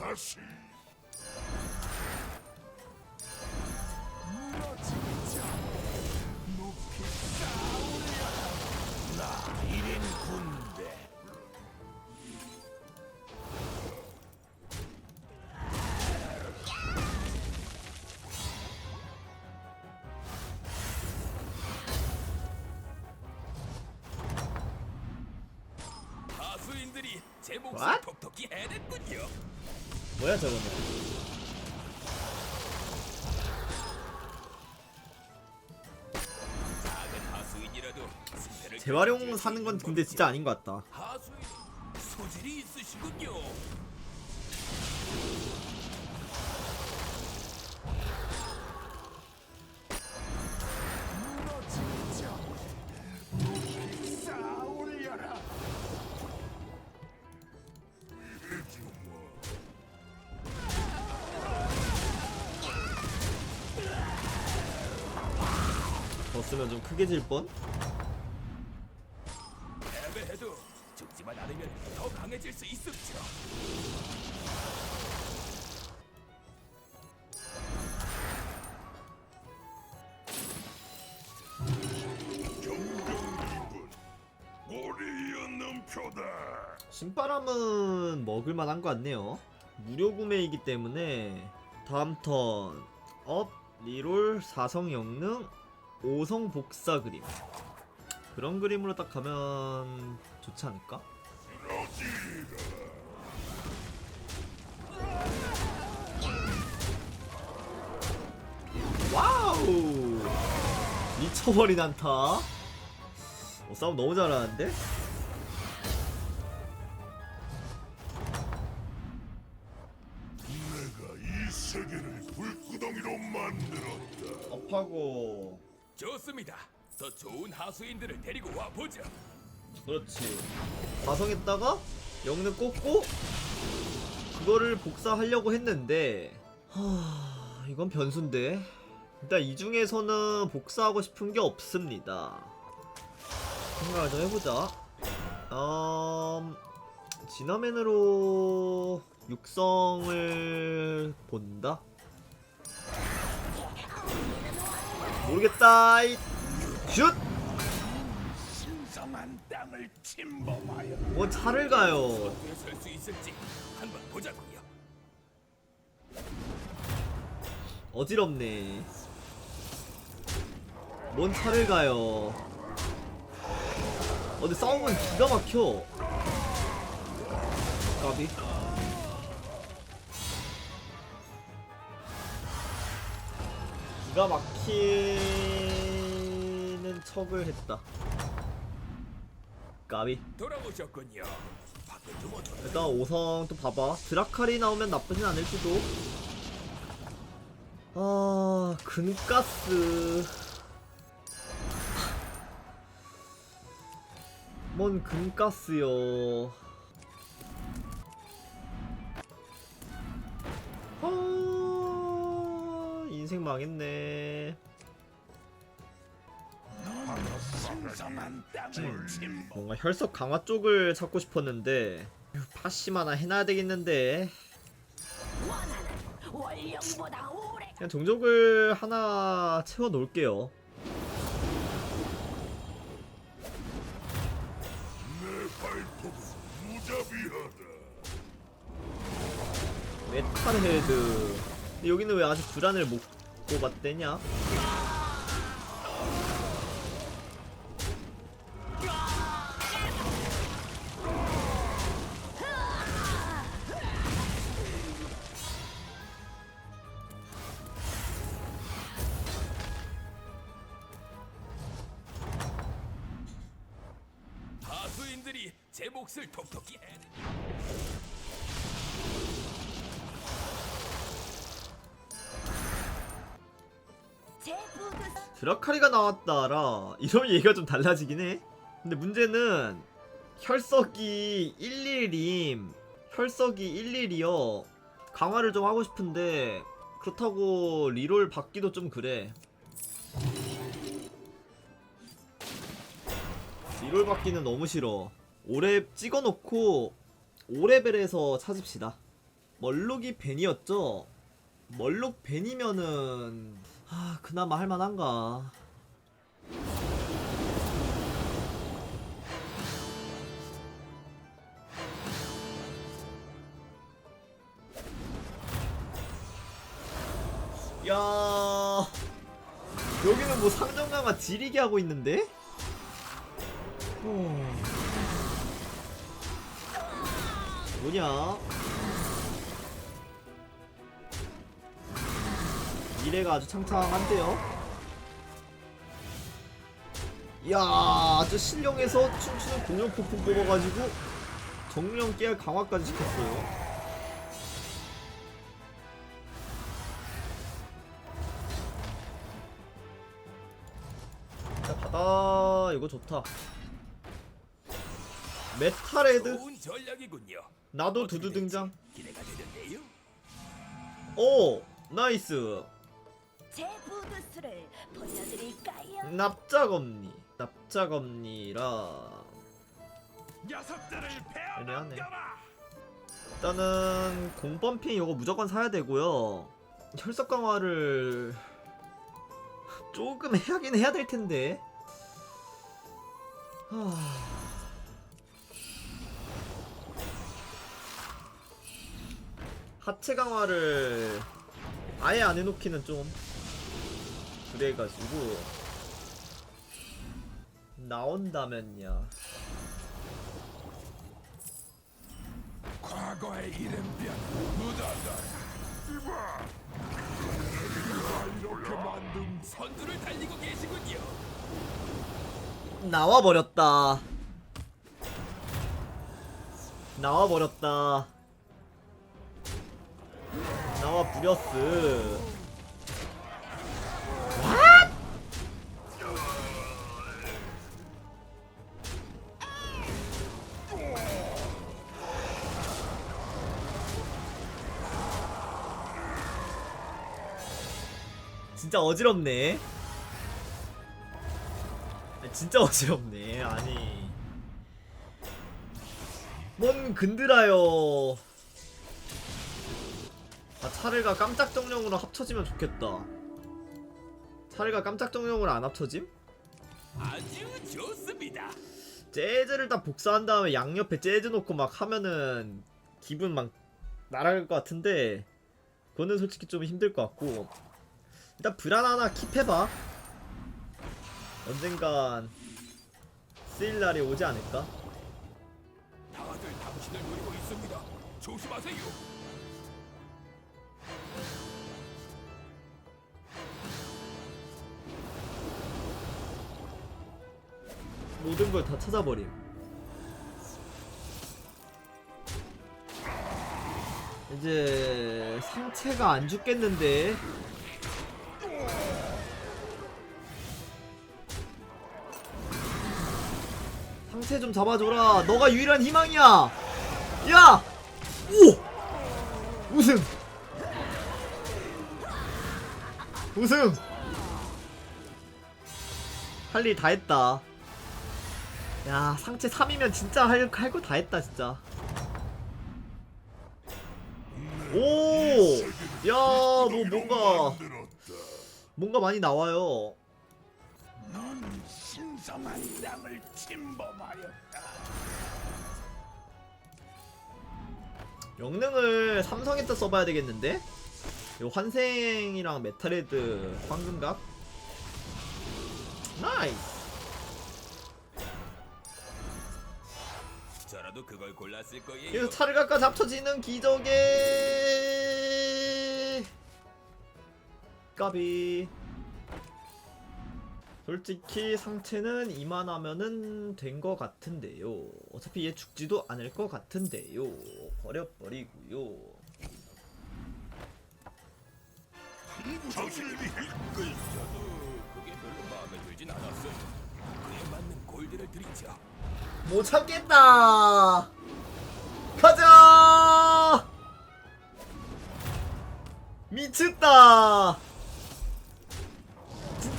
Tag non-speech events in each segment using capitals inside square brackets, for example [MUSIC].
다 제 몫을 What? 톡톡히 해냈군요. 뭐야 저거는 작은 하수인이라도 승패를 재활용 사는 건 근데. 진짜 아닌 것 같다 하수인 소질이 있으시군요. 더 쓰면 좀 크게 질 뻔? 패배해도 죽지만 않으면 더 강해질 수 표다 신바람은 먹을만한 것 같네요. 무료 구매이기 때문에 다음 턴. 업, 리롤, 4성 영능, 5성 복사 그림. 그런 그림으로 딱 가면 좋지 않을까? 와우! 미쳐버린 안타. 어, 싸움 너무 잘하는데? 내가 이 세계를 불구덩이로 만들었다. 업하고 좋습니다. 더 좋은 하수인들을 데리고 와 보자. 그렇지 가성했다가 영능 꽂고 그거를 복사하려고 했는데 하... 이건 변수인데 일단 이 중에서는 복사하고 싶은 게 없습니다 생각을 좀 해보자 음... 진화맨으로 육성을 본다? 모르겠다 이... 슛! 뭐 차를 가요. 어지럽네. 뭔 차를 가요. 어, 근데 싸움은 기가 막혀. 까비. 기가 막히는 척을 했다. 까비. 돌아오셨군요. 일단 5성 또 봐봐. 드라칼이 나오면 나쁘진 않을지도. 아, 근가스. 뭔 근가스요. 아, 인생 망했네. 뭔가 혈석 강화 쪽을 찾고 싶었는데 파시 하나 해놔야 되겠는데 그냥 종족을 하나 채워 놓을게요. 내 발톱은 무자비하다 메탈 헤드. 근데 여기는 왜 아직 두란을 못 뽑았대냐? 제 몫을 톡톡히 해 드 드라카리가 나왔다라. [LAUGHS] 이런 얘기가 좀 달라지긴 해. 근데 문제는 혈석이 11임. 혈석이 11이요. 강화를 좀 하고 싶은데 그렇다고 리롤 받기도 좀 그래. 리롤 받기는 너무 싫어. 5렙 찍어놓고 5레벨에서 찾읍시다. 멀록이 벤이었죠? 멀록 벤이면은 아 그나마 할만한가 야 여기는 뭐 상정강화 지리게 하고 있는데? 어... 뭐냐? 미래가 아주 창창한데요? 이야, 저 신령에서 춤추는 공룡 폭풍 뽑아가지고 정령 깨알 강화까지 시켰어요. 자, 바다 이거 좋다. 메탈헤드. 나도 두두 등장. 오 나이스 제 부두수를 보여드릴까요? 납작엄니 납작엄니라. 녀석들을 애매하네. 일단은 공범핑 이거 무조건 사야 되고요. 혈석 강화를 조금 해야긴 해야 될 텐데. 하... 하체 강화를 아예 안 해놓기는 좀 그래가지고 나온다면야 과거의 이름변 묻어둬라 이렇게 만든 선두를 달리고 계시군요. 나와버렸다. 나와버렸다. 나와 부렸스 진짜 어지럽네. 아, 진짜 어지럽네. 아니. 뭔 근드라요. 아 차를가 깜짝 정령으로 합쳐지면 좋겠다. 차를가 깜짝 정령으로 안 합쳐짐? 아주 좋습니다. 재즈를 딱 복사한 다음에 양옆에 재즈 놓고 막 하면은 기분 막 날아갈 것 같은데 그거는 솔직히 좀 힘들 것 같고 일단 불안 하나 킵해봐 언젠간 쓰일 날이 오지 않을까? 다들 당신을 노리고 있습니다. 조심하세요. 모든 걸 다 찾아버림. 이제 상체가 안 죽겠는데. 상체 좀 잡아줘라. 너가 유일한 희망이야. 야, 오, 우승, 우승. 할 일 다 했다. 야 상체 3이면 진짜 할 거 다 했다 진짜 오야뭐 뭔가 만들었다 뭔가 많이 나와요 넌 신성한 땅을 침범하였다. 영능을 삼성에다 써봐야 되겠는데? 요 환생이랑 메탈헤드 황금각 나이스! 저라도 그걸 골랐을 거예요. 이거 차르가까지 합쳐지는 기적의 까비 솔직히 상체는 이만하면은 된거 같은데요. 어차피 얘 죽지도 않을 거 같은데요. 버려버리고요. 정신을 위해 저도 그게 별로 마음에 들진 않았어요. 그에 맞는 골드를 드리죠. 못 참겠다! 가자! 미쳤다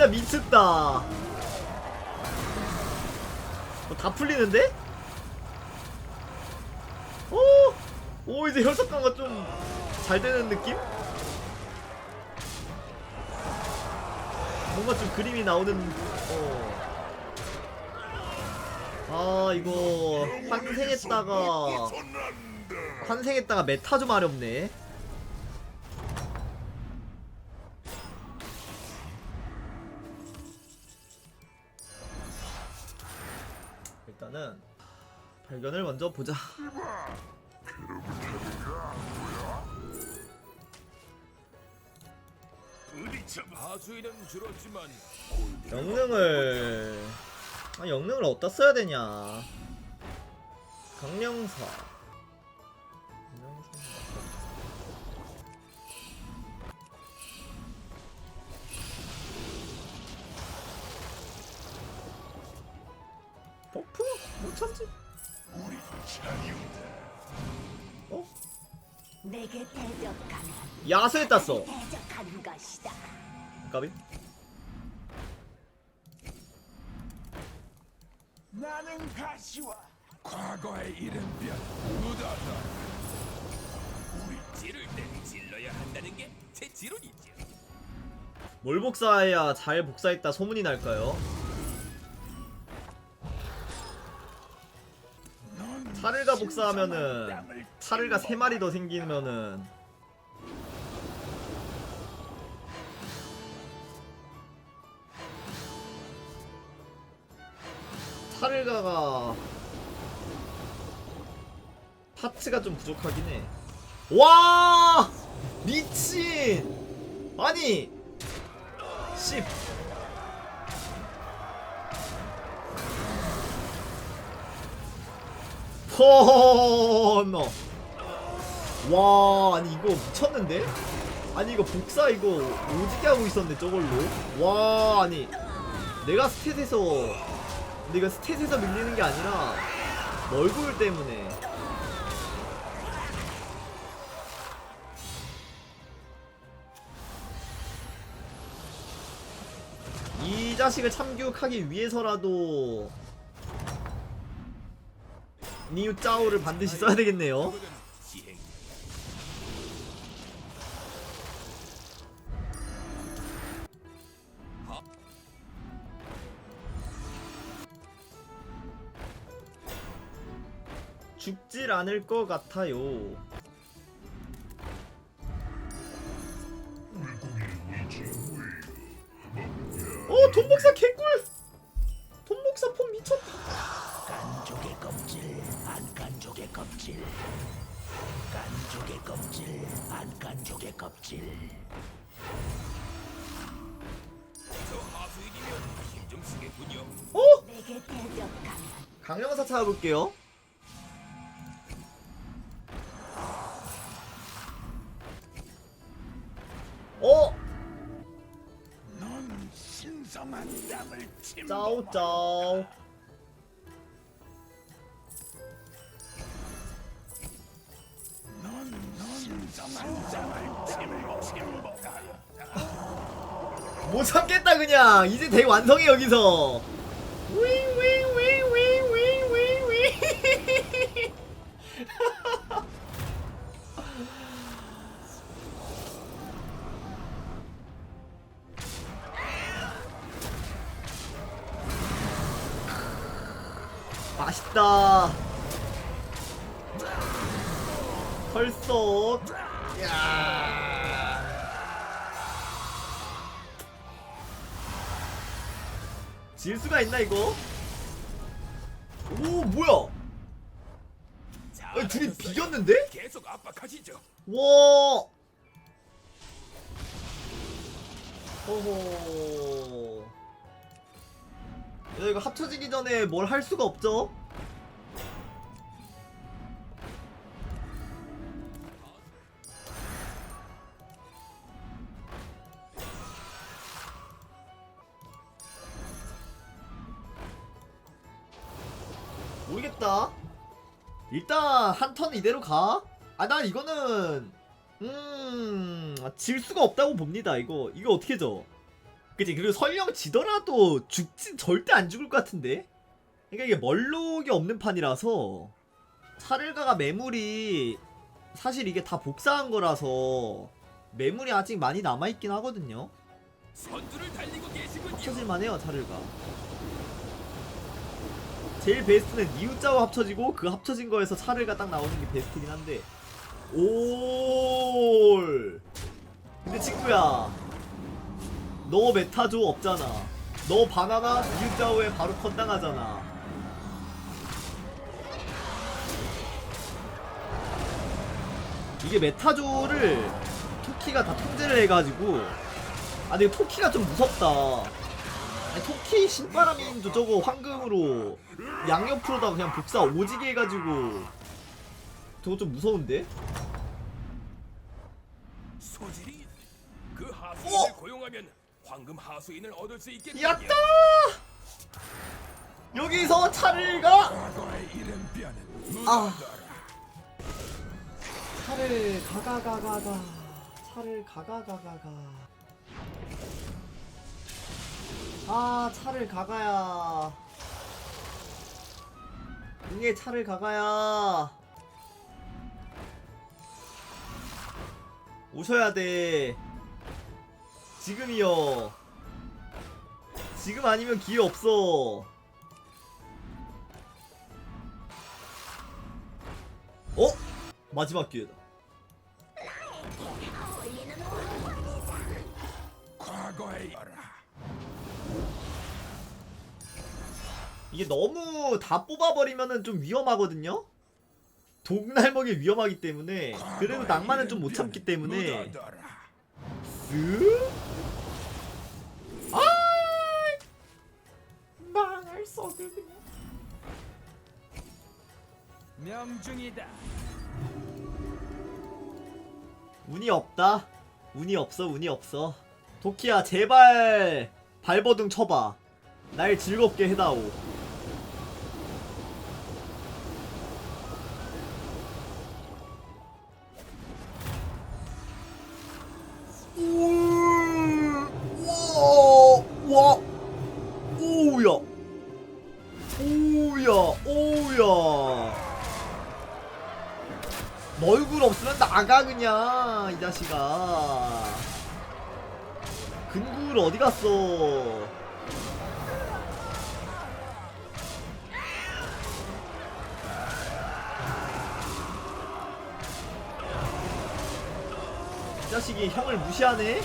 진짜 미쳤다 어, 다 풀리는데? 오! 오 이제 혈석강화 좀잘 되는 느낌? 뭔가 좀 그림이 나오는 어. 아 이거 환생했다가 환생했다가 메타 좀 어렵네 발견을 먼저 보자 하수인은 줄었지만 영능을 아 영능을 어디다 써야 되냐 강령사 강령사. 버프? 못 찾지? 우리 자유다. 어? 내게 대적하면 야수에 땄어 대적하는 것이다. 까비? 나는 가시와 과거의 이름변 묻어둬라. 지를 때 질러야 한다는 게 제 지론이죠. 뭘 복사해야 잘 복사했다 소문이 날까요? 복사하면은 차를가 세 마리 더 생기면은. 차를가가 파츠가 좀 부족하긴 해. 와! 미친! 아니! 10 퍼너 와 아니 이거 미쳤는데? 아니 이거 복사 이거 오지게 하고 있었네 저걸로. 와 아니 내가 스탯에서 이거 스탯에서 밀리는 게 아니라 얼굴 때문에. 이 자식을 참교육하기 위해서라도 니우 짜오를 반드시 써야 되겠네요. 죽질 않을 것 같아요. 어, 돈복사 개꿀! 돈복사 폼 미쳤다. 깐족의 껍질, 안 깐족의 껍질. 안 깐족의 껍질. 저 하수인이면 힘좀 쓰겠군요. 어? 내게 대적하면 강령사 찾아볼게요. 어? 넌 신성한 땅을 침범. 짜오 짜오. 못 참겠다 그냥. 이제 대 완성해 여기서. [LAUGHS] 맛있다. 털썩. 야. 질 수가 있나 이거? 오 뭐야? 아니, 둘이. 비겼는데? 계속 압박하시죠. 와. 호호. 야, 이거 합쳐지기 전에 뭘 할 수가 없죠? 모르겠다. 일단 한 턴 이대로 가. 아 난 이거는 음질 수가 없다고 봅니다. 이거 이거 어떻게 져? 그치 그리고 설령 지더라도 죽진 절대 안 죽을 것 같은데. 그러니까 이게 멀록이 없는 판이라서 차를가가 매물이 사실 이게 다 복사한 거라서 매물이 아직 많이 남아있긴 하거든요 선두를 달리고 계시군요. 합쳐질만 해요 차를가 제일 베스트는 니우자와 합쳐지고 그 합쳐진 거에서 차를가 딱 나오는 게 베스트긴 한데. 올! 근데 친구야. 너 메타조 없잖아. 너 바나나 니우자오에 바로 컷당하잖아. 이게 메타조를 토키가 다 통제를 해가지고. 아 근데 토키가 좀 무섭다 아니, 토키 신바람인도 저거 황금으로 양옆으로다가 그냥 복사 오지게 해가지고 저거 좀 무서운데? 소질이 그 하수인을 어? 고용하면 황금 하수인을 얻을 수 있겠군요. 야따! 여기서 차를 가! 과거의 이름뼈는 아. 묻어둬라 차를 가가가가가 차를 가가가가가 아 차를 가가야. 응애 차를 가가야. 오셔야 돼. 지금이요. 지금 아니면 기회 없어. 어? 마지막 기회다 이게 너무 다 뽑아버리면은 좀 위험하거든요? 독날먹이 위험하기 때문에 그래도 낭만은 좀 못 참기 때문에. 쓱? 아 망할 썩을 그냥 명중이다. 운이 없다. 운이 없어 운이 없어. 도키야 제발 발버둥 쳐봐. 날 즐겁게 해다오 오우야 오우야. 너 얼굴 없으면 나가 그냥 이 자식아. 근구를 어디 갔어? 이 자식이 형을 무시하네